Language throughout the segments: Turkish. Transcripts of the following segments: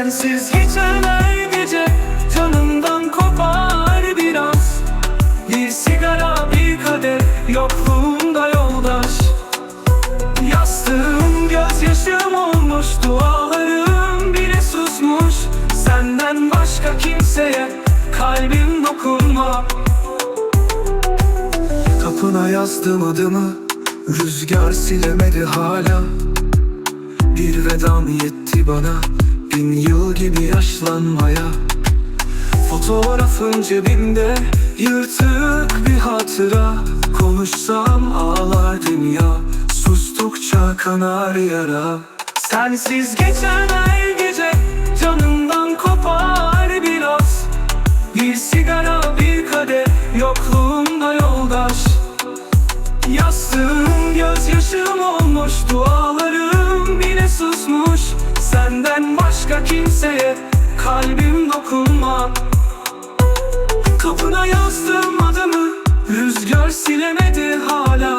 Sensiz geçen her gece Canımdan kopar biraz. Bir sigara bir kadeh Yokluğunda yoldaş. Yastığım gözyaşım olmuş Dualarım bile susmuş. Senden başka kimseye Kalbim dokunma. Tapına yazdım adımı Rüzgar silemedi hala. Bir vedam yetti bana Bin yıl gibi yaşlanmaya Fotoğrafın cebimde Yırtık bir hatıra. Konuşsam ağlar dünya Sustukça kanar yara. Sensiz geçen her gece Canımdan kopar biraz. Bir sigara bir kadeh Yokluğumda yoldaş. Yastığım gözyaşım olmuş Dualarım kimseye Kalbim dokunma. Kapına yazdım adımı Rüzgar silemedi hala.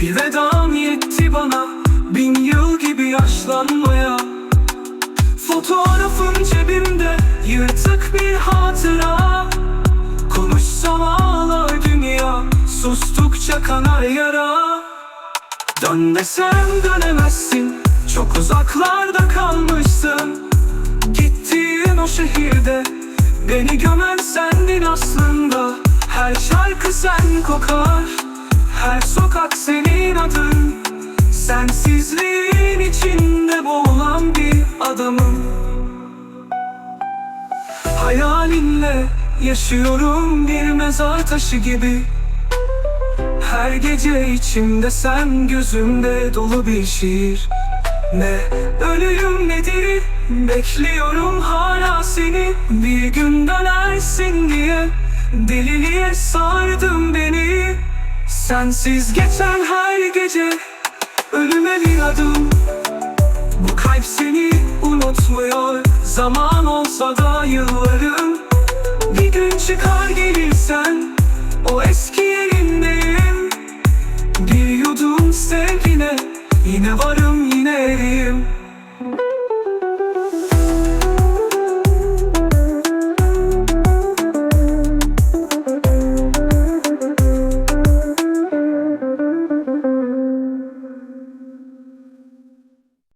Bir vedam yetti bana Bin yıl gibi yaşlanmaya. Fotoğrafın cebimde Yırtık bir hatıra. Konuşsam ağlar dünya Sustukça kanar yara. Dön desem dönemezsin Çok uzaklarda kalmışsın. Gittiğin o şehirde Beni gömen sendin aslında. Her şarkı sen kokar Her sokak senin adın. Sensizliğin içinde boğulan bir adamım. Hayalinle yaşıyorum bir mezar taşı gibi. Her gece içimde sen gözümde dolu bir şiir Ne ölüyüm ne diri Bekliyorum hala seni. Bir gün dönersin diye Deliliğe sardım beni. Sensiz geçen her gece Ölüme bir adım. Bu kalp seni unutmuyor Zaman olsa da yıllarım. Bir gün çıkar gelirsen O eski yerindeyim Bir yudum sevgine Yine varım name.